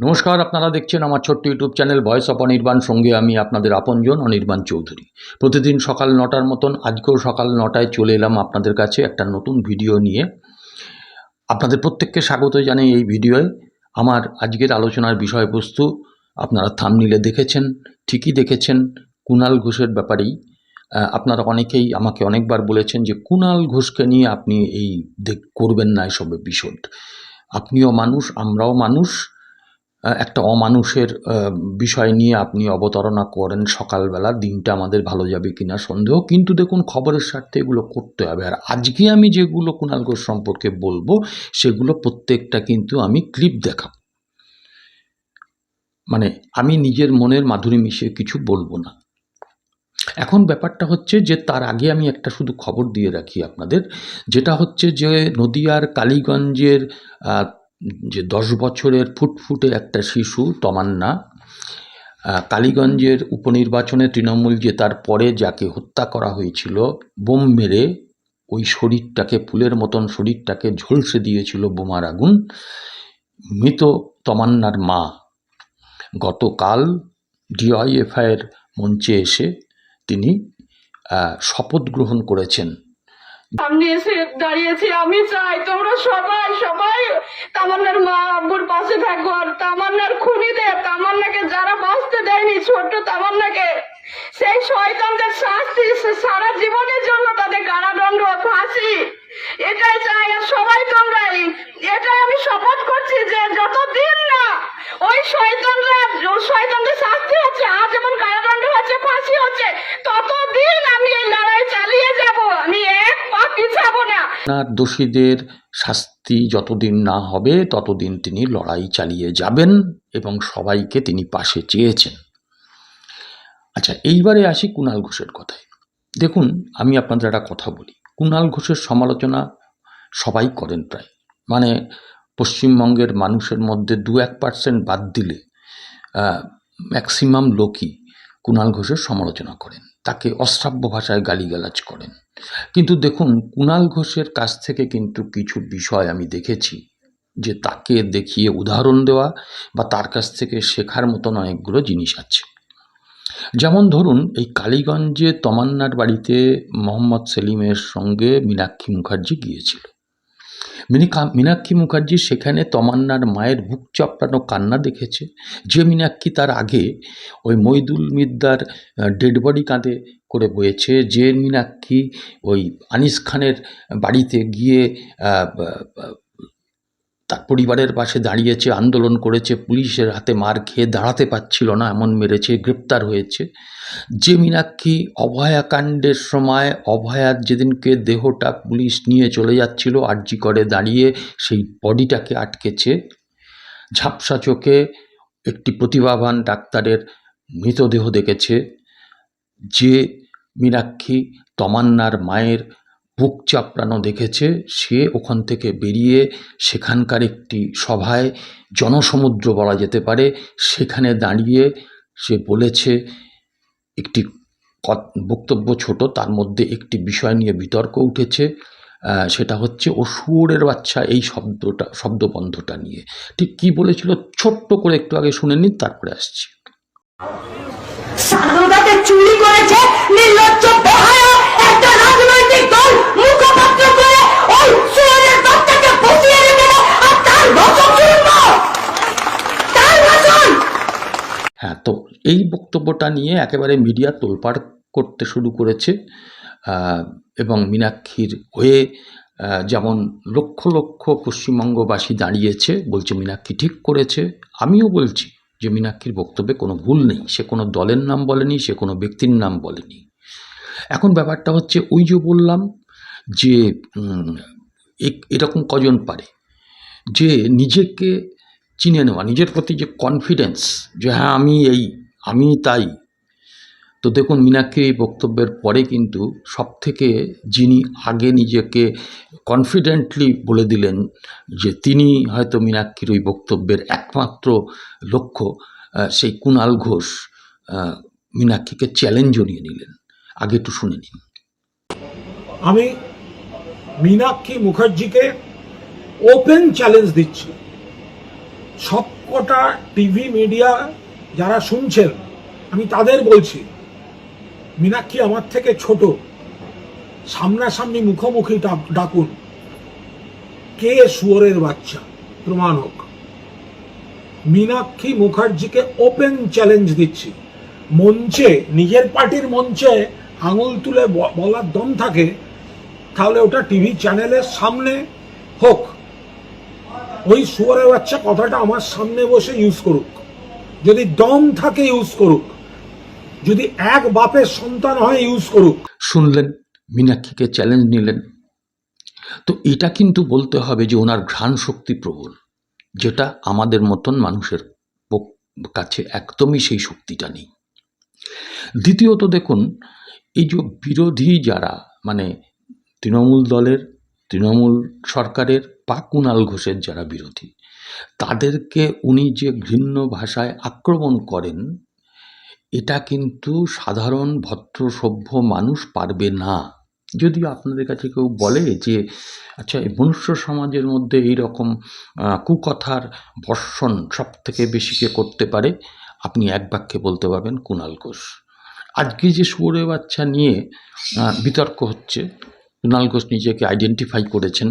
নমস্কার, আপনারা দেখছেন আমার ছোট্ট YouTube channel voice of Anirban. সঙ্গে আমি আপনাদের আপনজন, অনির্বাণ চৌধুরী। প্রতিদিন সকাল নটার মতন, আজকেও সকাল নটায় চলে এলাম আপনাদের কাছে একটা নতুন ভিডিও নিয়ে। আপনাদের প্রত্যেককে স্বাগত জানাই এই ভিডিওয়ে। আমার আজকের আলোচনার বিষয়বস্তু আপনারা থামনিলে দেখেছেন, ঠিকই দেখেছেন কুণাল ঘোষের ব্যাপারেই। আপনারা অনেকেই আমাকে অনেকবার বলেছেন যে কুণাল ঘোষকে নিয়ে আপনি এই করবেন না এসব এপিসোড। আপনিও মানুষ, আমরাও মানুষ। একটা অমানুষের বিষয় নিয়ে আপনি অবতারণা করেন সকালবেলা, দিনটা আমাদের ভালো যাবে কিনা সন্দেহ। কিন্তু দেখুন, খবরের স্বার্থে এগুলো করতে হবে। আর আজকে আমি যেগুলো কুণাল ঘোষ সম্পর্কে বলব, সেগুলো প্রত্যেকটা কিন্তু আমি ক্লিপ দেখাব। মানে আমি নিজের মনের মাধুরী মিশিয়ে কিছু বলব না। এখন ব্যাপারটা হচ্ছে যে, তার আগে আমি একটা শুধু খবর দিয়ে রাখি আপনাদের। যেটা হচ্ছে যে, নদিয়ার কালীগঞ্জের যে দশ বছরের ফুটফুটে একটা শিশু, তমান্না কালীগঞ্জের উপনির্বাচনে তৃণমূল জেতার পরে যাকে হত্যা করা হয়েছিল, বোম মেরে ওই শরীরটাকে, ফুলের মতন শরীরটাকে ঝলসে দিয়েছিল বোমার আগুন। মৃত তমান্নার মা গতকাল ডিওয়াইএফআইয়ের মঞ্চে এসে তিনি শপথ গ্রহণ করেছেন। সামনে এসে দাঁড়িয়েছি, আমি চাই তোমরা সবাই সবাই তামান্নার মা আব্বুর পাশে থাকো আর তামান্নার খুনিদের, তামান্নাকে যারা বাঁচতে দেয়নি ছোট্ট তামান্নাকে, সেই শয়তানদের শাস্তি সারা জীবনের জন্য তাদের কারাদণ্ড, ফাঁসি। এটাই চাই আর সবাই তোমরা এই- এটাই আমি শপথ করছি যে যতদিন না ওই শয়তানরা, শয়তানদের শাস্তি হচ্ছে আজ যেমন কারাদণ্ড হচ্ছে, ফাঁসি হচ্ছে, ততদিন আমি এই লড়াই চালিয়ে যাব আমি এক পা পিছাবো আপনার দোষীদের শাস্তি যতদিন না হবে, ততদিন তিনি লড়াই চালিয়ে যাবেন এবং সবাইকে তিনি পাশে চেয়েছেন। আচ্ছা এইবারে আসি কুণাল ঘোষের কথায়। দেখুন, আমি আপনাদের একটা কথা বলি। কুণাল ঘোষের সমালোচনা সবাই করেন প্রায়। মানে পশ্চিমবঙ্গের মানুষের মধ্যে দু এক পার্সেন্ট বাদ দিলে ম্যাক্সিমাম লোকই কুণাল ঘোষের সমালোচনা করেন। তাকে অশ্রাব্য ভাষায় গালিগালাজ করেন। কিন্তু দেখুন, কুণাল ঘোষের কাছ থেকে কিন্তু কিছু বিষয় আমি দেখেছি যে তাকে দেখিয়ে উদাহরণ দেওয়া বা তার কাছ থেকে শেখার মতন অনেকগুলো জিনিস আছে। যেমন ধরুন, এই কালীগঞ্জে তমান্নার বাড়িতে মোহাম্মদ সেলিমের সঙ্গে মীনাক্ষী মুখার্জি গিয়েছিল। মিনিকা, মীনাক্ষী মুখার্জি সেখানে তমান্নার মায়ের বুক চাপড়ানো কান্না দেখেছে। যে মীনাক্ষী তার আগে ওই মইদুল মিদ্দার ডেড বডি কাঁধে করে বয়েছে, যে মীনাক্ষী ওই আনিস খানের বাড়িতে গিয়ে পরিবারের পাশে দাঁড়িয়েছে, আন্দোলন করেছে, পুলিশের হাতে মার খেয়ে দাঁড়াতে পারছিল না, এমন মেরেছে, গ্রেপ্তার হয়েছে। যে মীনাক্ষী অভয়াকাণ্ডের সময় অভয়ার যেদিনকে দেহটা পুলিশ নিয়ে চলে যাচ্ছিল, আরজি করে দাঁড়িয়ে সেই বডিটাকে আটকেছে। ঝাপসা চোখে একটি প্রতিভাবান ডাক্তারের মৃতদেহ দেখেছে। যে মীনাক্ষী তমান্নার মায়ের বুক চাপড়ানো দেখেছে। সে ওখান থেকে বেরিয়ে সেখানকার একটি সভায় জনসমুদ্র বলা যেতে পারে। সেখানে দাঁড়িয়ে সে বলেছে, একটি কত- বক্তব্য ছোট, তার মধ্যে একটি বিষয় নিয়ে বিতর্ক উঠেছে। সেটা হচ্ছে, ও শুয়োরের বাচ্চা, এই শব্দটা, শব্দবন্ধটা নিয়ে। ঠিক কি বলেছিল? ছোট্ট করে একটু আগে শুনে নিন, তারপরে আসছি। চুরি করেছে এই বক্তব্যটা নিয়ে একেবারে মিডিয়া তোলপাড় করতে শুরু করেছে এবং মীনাক্ষীর হয়ে যেমন লক্ষ লক্ষ পশ্চিমবঙ্গবাসী দাঁড়িয়েছে, বলছে মীনাক্ষী ঠিক করেছে। আমিও বলছি যে মীনাক্ষীর বক্তব্যে কোনো ভুল নেই, সে কোনো দলের নাম বলেনি, সে কোনো ব্যক্তির নাম বলেনি। এখন ব্যাপারটা হচ্ছে ওই যে বললাম যে এরকম কজন পারে, যে নিজেকে চিনে নেওয়া, নিজের প্রতি যে কনফিডেন্স যে হ্যাঁ আমি এই আমি তাই। তো দেখুন, মীনাক্ষী এই বক্তব্যের পরে কিন্তু সব থেকে যিনি আগে নিজেকে কনফিডেন্টলি বলে দিলেন যে তিনি হয়তো মীনাক্ষীর ওই বক্তব্যের একমাত্র লক্ষ্য সেই কুণাল ঘোষ মীনাক্ষীকে চ্যালেঞ্জ জানিয়ে নিলেন। আগে একটু শুনে নিন। আমি মীনাক্ষী মুখার্জিকে ওপেন চ্যালেঞ্জ দিচ্ছি। সবকটা টিভি মিডিয়া যারা শুনছেন, আমি তাদের বলছি, মীনাক্ষী আমার থেকে ছোট, সামনাসামনি মুখোমুখি ডাক- ডাকুন। কে শুয়োরের বাচ্চা? প্রমাণ হোক। মীনাক্ষী মুখার্জিকে ওপেন চ্যালেঞ্জ দিচ্ছি। মঞ্চে, নিজের পার্টির মঞ্চে আঙুল তুলে বলার দম থাকে, তাহলে ওটা টিভি চ্যানেলের সামনে হোক। ওই শুয়ারের বাচ্চা কথাটা আমার সামনে বসে ইউজ করুক। যদি দম থাকে ইউজ করুক, যদি এক বাপের সন্তান হয় ইউজ করুক। শুনলেন, মীনাক্ষীকে চ্যালেঞ্জ নিলেন। তো এটা কিন্তু বলতে হবে যে ওনার ঘ্রাণ শক্তি প্রবল, যেটা আমাদের মতন মানুষের কাছে একদমই সেই শক্তিটা নেই। দ্বিতীয়ত দেখুন, এই যে বিরোধী যারা মানে তৃণমূল দলের, তৃণমূল সরকারের বা কুণাল ঘোষের যারা বিরোধী তাদেরকে উনি যে ঘৃণ্য ভাষায় আক্রমণ করেন, এটা কিন্তু সাধারণ, ভদ্র, সভ্য মানুষ পারবে না। যদি আপনাদের কাছে কেউ বলে যে আচ্ছা এই মনুষ্য সমাজের মধ্যে এই রকম কুকথার বর্ষণ সব থেকে বেশি কে করতে পারে? আপনি এক বাক্যে বলতে পারবেন কুণাল ঘোষ। আজকে যে শুয়োরে বাচ্চা নিয়ে বিতর্ক হচ্ছে কুণাল ঘোষ নিজেকে আইডেন্টিফাই করেছেন,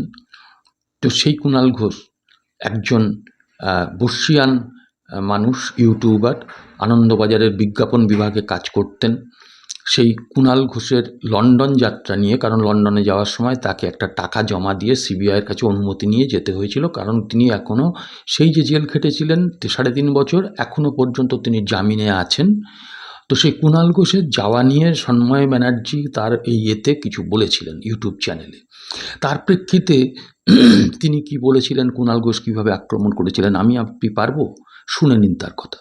তো সেই কুণাল ঘোষ একজন বর্ষিয়ান মানুষ, ইউটিউবার, আনন্দবাজারের বিজ্ঞাপন বিভাগে কাজ করতেন। সেই কুণাল ঘোষের লন্ডন যাত্রা নিয়ে, কারণ লন্ডনে যাওয়ার সময় তাকে একটা টাকা জমা দিয়ে সিবিআইয়ের কাছে অনুমতি নিয়ে যেতে হয়েছিল, কারণ তিনি এখনও সেই যে জেল খেটেছিলেন সাড়ে তিন বছর এখনও পর্যন্ত তিনি জামিনে আছেন। তো সেই কুণাল ঘোষের যাওয়া নিয়ে সন্ময় ব্যানার্জি তার এই এতে কিছু বলেছিলেন ইউটিউব চ্যানেলে। তার প্রেক্ষিতে তিনি কি বলেছিলেন, কুণাল ঘোষ কীভাবে আক্রমণ করেছিলেন, আমি আপনি পারব? শুনে নিন তার কথা।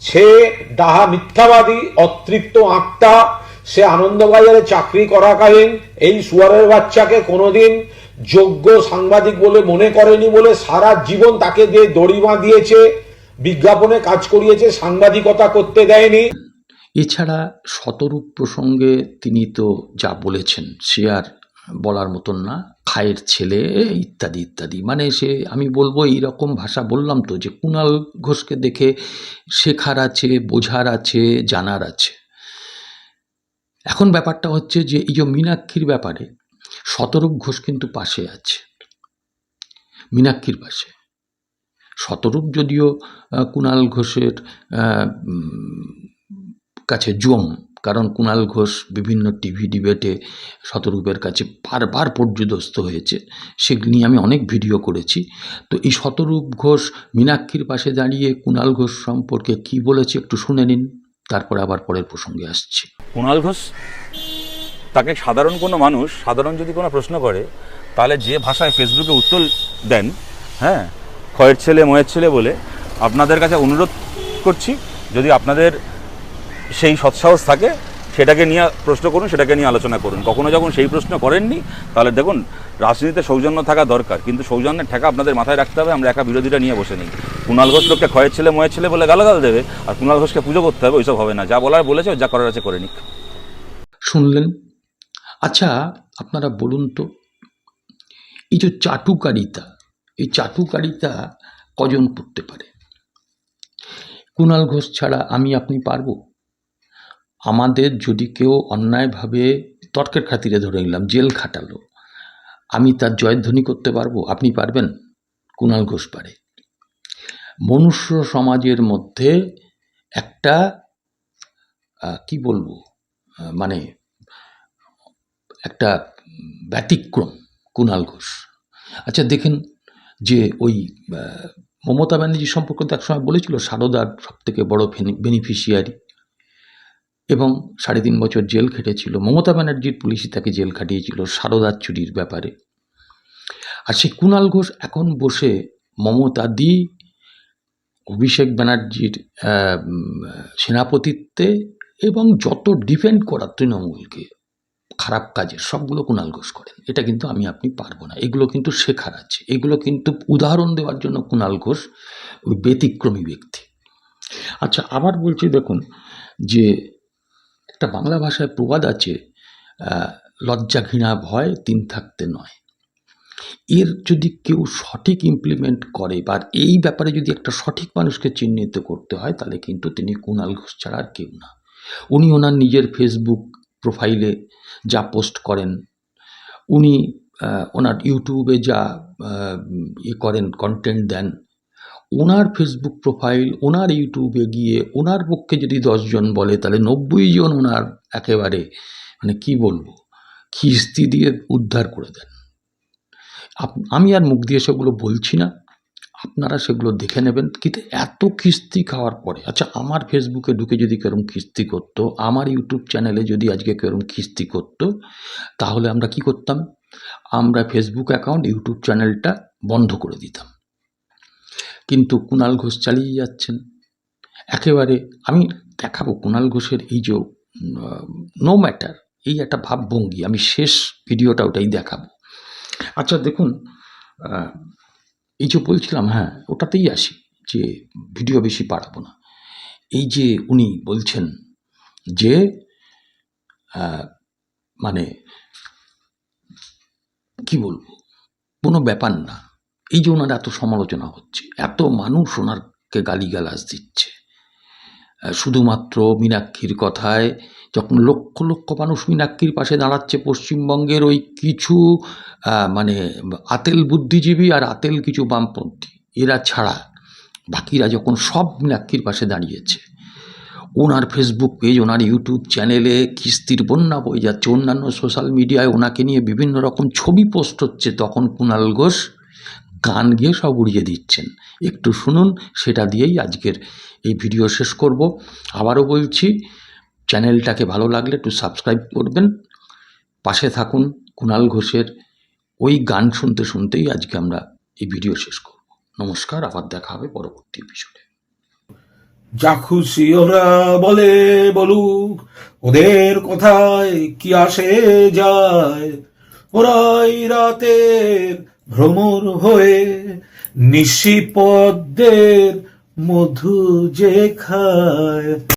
সে ডাহা মিথ্যাবাদী, অতৃপ্ত আত্মা, সে আনন্দবাজারে চাকরি করাকালীন, এই সুয়ারের বাচ্চাকে কোনোদিন যোগ্য সাংবাদিক বলে মনে করেনি বলে সারা জীবন তাকে দিয়ে দড়ি দিয়েছে বিজ্ঞাপনে কাজ করিয়েছে, সাংবাদিকতা করতে দেয়নি। এছাড়া শতরূপ প্রসঙ্গে তিনি তো যা বলেছেন, সে আর বলার মতন না। খায়ের ছেলে ইত্যাদি ইত্যাদি। মানে সে, আমি বলব এই রকম ভাষা বললাম তো যে কুণাল ঘোষকে দেখে শেখার আছে, বোঝার আছে, জানার আছে। এখন ব্যাপারটা হচ্ছে যে এই যে মীনাক্ষীর ব্যাপারে, শতরূপ ঘোষ কিন্তু পাশে আছে। মীনাক্ষীর পাশে। শতরূপ যদিও কুণাল ঘোষের কাছে জম কারণ কুণাল ঘোষ বিভিন্ন টিভি ডিবেটে শতরূপের কাছে বারবার পর্যদস্ত হয়েছে। সেগুলি নিয়ে আমি অনেক ভিডিও করেছি। তো এই শতরূপ ঘোষ মীনাক্ষীর পাশে দাঁড়িয়ে কুণাল ঘোষ সম্পর্কে কি বলেছে একটু শুনে নিন, তারপরে আবার পরের প্রসঙ্গে আসছি। কুণাল ঘোষ তাকে সাধারণ কোনো মানুষ, সাধারণ যদি কোনো প্রশ্ন করে, তাহলে যে ভাষায় ফেসবুকে উত্তর দেন হ্যাঁ খয়ের ছেলে, ময়ের ছেলে বলে, আপনাদের কাছে অনুরোধ করছি, যদি আপনাদের সেই সৎসাহস থাকে, সেটাকে নিয়ে প্রশ্ন করুন, সেটাকে নিয়ে আলোচনা করুন। কখনো যখন সেই প্রশ্ন করেননি, তাহলে দেখুন, রাজনীতিতে সৌজন্য থাকা দরকার, কিন্তু সৌজন্যের ঠেকা আপনাদের মাথায় রাখতে হবে, আমরা একা বিরোধীরা নিয়ে বসে নিই। কুণাল ঘোষ লোককে ক্ষয়ের ছেলে ময়ের ছেলে বলে গালাগাল দেবে, আর কুণাল ঘোষকে পুজো করতে হবে, ওইসব হবে না। যা বলার বলেছে, যা করার আছে করে নিক। শুনলেন? আচ্ছা আপনারা বলুন তো, এই যে চাটুকারিতা, এই চাটুকারিতা কজন করতে পারে? কুণাল ঘোষ ছাড়া আমি, আপনি পারব? আমাদের যদি কেউ অন্যায়ভাবে তর্কের খাতিরে ধরে নিলাম, জেল খাটালো, আমি তার জয়ধ্বনি করতে পারব? আপনি পারবেন? কুণাল ঘোষ পারে। মনুষ্য সমাজের মধ্যে একটা কি বলব? মানে একটা ব্যতিক্রম কুণাল ঘোষ। আচ্ছা দেখেন যে ওই মমতা ব্যানার্জি সম্পর্কে তো একসময় বলেছিল, সারদার সব থেকে বড় বেনিফিশিয়ারি। এবং সাড়ে তিন বছর জেল খেটেছিল। মমতা ব্যানার্জির পুলিশই তাকে জেল খাটিয়েছিল সারদার চুরির ব্যাপারে। আর সেই কুণাল ঘোষ এখন বসে মমতা দি, অভিষেক ব্যানার্জির সেনাপতিত্বে এবং যত ডিফেন্ড করা তৃণমূলকে, খারাপ কাজের সবগুলো কুণাল ঘোষ করেন। এটা কিন্তু আমি, আপনি পারব না। এগুলো কিন্তু শেখার আছে। এগুলো কিন্তু উদাহরণ দেওয়ার জন্য কুণাল ঘোষ ব্যতিক্রমী ব্যক্তি। আচ্ছা আবার বলছি দেখুন যে একটা বাংলা ভাষায় প্রবাদ আছে লজ্জা ঘৃণা ভয় তিন থাকতে নয়। এর যদি কেউ সঠিক ইমপ্লিমেন্ট করে বা এই ব্যাপারে যদি একটা সঠিক মানুষকে চিহ্নিত করতে হয় তাহলে কিন্তু তিনি কুণাল ঘোষ ছাড়া আর কেউ না। উনি ওনার নিজের ফেসবুক প্রোফাইলে যা পোস্ট করেন উনি ওনার ইউটিউবে যা আহ, ই করেন কন্টেন্ট দেন ওনার ফেসবুক প্রোফাইল ওনার ইউটিউবে গিয়ে ওনার পক্ষে যদি দশজন বলে, তাহলে নব্বই জন ওনার একেবারে মানে কি বলব, খিস্তি দিয়ে উদ্ধার করে দেন। আমি আর মুখ দিয়ে সেগুলো বলছি না। আপনারা সেগুলো দেখে নেবেন। কিন্তু এত কিস্তি খাওয়ার পরে আচ্ছা আমার ফেসবুকে ঢুকে যদি কেরম কিস্তি করতো, আমার ইউটিউব চ্যানেলে যদি আজকে কেরম কিস্তি করতো, তাহলে আমরা কি করতাম? আমরা ফেসবুক অ্যাকাউন্ট ইউটিউব চ্যানেলটা বন্ধ করে দিতাম। কিন্তু কুণাল ঘোষ চালিয়ে যাচ্ছেন। একেবারে আমি দেখাবো কুণাল ঘোষের এই যে নো ম্যাটার এই একটা ভাবভঙ্গি, আমি শেষ ভিডিওটা ওটাই দেখাবো। আচ্ছা দেখুন এই যে বলছিলাম হ্যাঁ ওটাতেই আসি যে, ভিডিও বেশি বাড়াবো না। এই যে উনি বলছেন যে মানে কি বলব, কোনো ব্যাপার না। এই যে ওনার এত সমালোচনা হচ্ছে, এত মানুষ ওনারকে গালিগালাজ দিচ্ছে। শুধুমাত্র মীনাক্ষীর কথায় যখন লক্ষ লক্ষ মানুষ মীনাক্ষীর পাশে দাঁড়াচ্ছে পশ্চিমবঙ্গের ওই কিছু মানে আতেল বুদ্ধিজীবী আর আতেল কিছু বামপন্থী, এরা ছাড়া বাকিরা যখন সব মীনাক্ষীর পাশে দাঁড়িয়েছে, ওনার ফেসবুক পেজ ওনার ইউটিউব চ্যানেলে কিস্তির বন্যা বয়ে যাচ্ছে, অন্যান্য সোশ্যাল মিডিয়ায় ওনাকে নিয়ে বিভিন্ন রকম ছবি পোস্ট হচ্ছে, তখন কুণাল ঘোষ গান গিয়ে সব উড়িয়ে দিচ্ছেন। একটু শুনুন, সেটা দিয়েই আজকের এই ভিডিও শেষ করব। আবারও বলছি, চ্যানেলটাকে ভালো লাগলে একটু সাবস্ক্রাইব করবেন। পাশে থাকুন কুণাল ঘোষের ওই গান শুনতে শুনতেই আজকে আমরা এই ভিডিও শেষ করব। নমস্কার, আবার দেখা হবে পরবর্তী এপিসোডে যা খুশি ওরা বলে বলুক, ওদের কথায়, কি আসে যায়? ওরাই রাতের ভ্রমর হয়ে নিশি পদ্মের মধু যে খায়।